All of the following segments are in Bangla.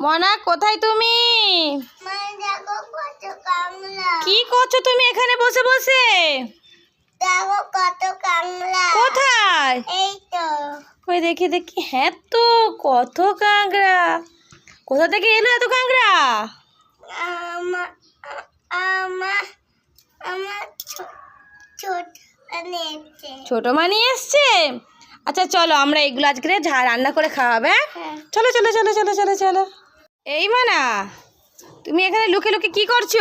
মনা কোথায় তুমি? কি করছ তুমি এখানে বসে বসে? কোথায়? কই দেখি দেখি। হ্যাঁ তো কত কাঁকড়া। কোথা থেকে এলো এত কাঁকড়া? ছোট মানি এসছে। আচ্ছা চলো আমরা এগুলো আজকে ঝা রান্না করে খাওয়াবে হ্যাঁ। চলো চলো চলো চলো চলো চলো। এই মানা তুমি এখানে লুকে লুকে কি করছ?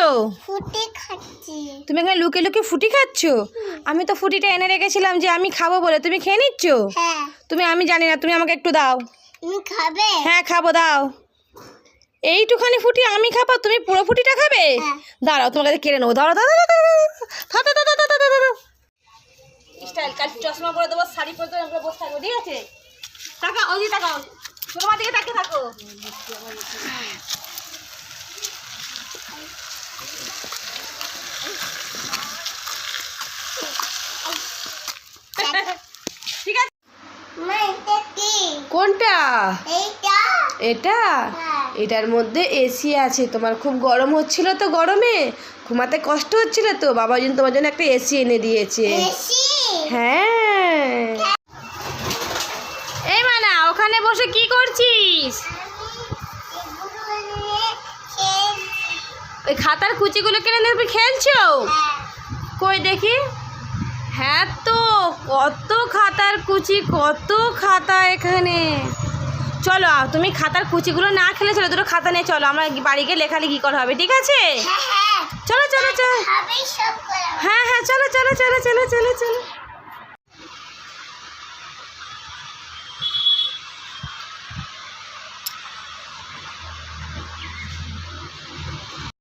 ফুটে খাচ্ছি। তুমি এখানে লুকে লুকে ফুটি খাচ্ছো? আমি তো ফুটিটা এনে রেখেছিলাম যে আমি খাব বলে তুমি খেয়ে নিচ্ছ? হ্যাঁ। তুমি আমি জানি না তুমি আমাকে একটু দাও। তুমি খাবে? হ্যাঁ খাব দাও। এইটুখানি ফুটি আমি খাব তুমি পুরো ফুটিটা খাবে? হ্যাঁ। দাঁড়াও তোমার কাছে কেড়ে নেব। দাঁড়াও দাঁড়াও দাঁড়াও, দাঁড়াও, দাঁড়াও, দাঁড়াও। স্টাইল কাল চশমা পরে দেবো শাড়ি পরে দেবো আমরা বসে থাকব ঠিক আছে? টাকা ওই টাকা তোমার দিকে তাকিয়ে থাকো ঠিক আছে। মা এটা কি? কোনটা? এটা? হ্যাঁ। এটার মধ্যে এসি আছে তোমার খুব গরম হচ্ছিল তো গরমে? ঘুমাতে কষ্ট হচ্ছিল তো? বাবা জন্য তোমার জন্য একটা এসি এনে দিয়েছে। হ্যাঁ এই মানা ওখানে বসে কি করছিস? নিয়ে ওই খাতার কুচিগুলো কিনে দেখবি খেলছো? কই দেখি? হ্যাঁ তো কত খাতার কুচি কত খাতা এখানে। চলো তুমি খাতার কুচিগুলো না খেলে চলো দুটো খাতা নিয়ে চলো আমরা বাড়ি গিয়ে লেখালেখি করা হবে ঠিক আছে? হ্যাঁ হ্যাঁ। চলো চলো চলো। হ্যাঁ হ্যাঁ চলো চলো চলো চলো চলো চলো।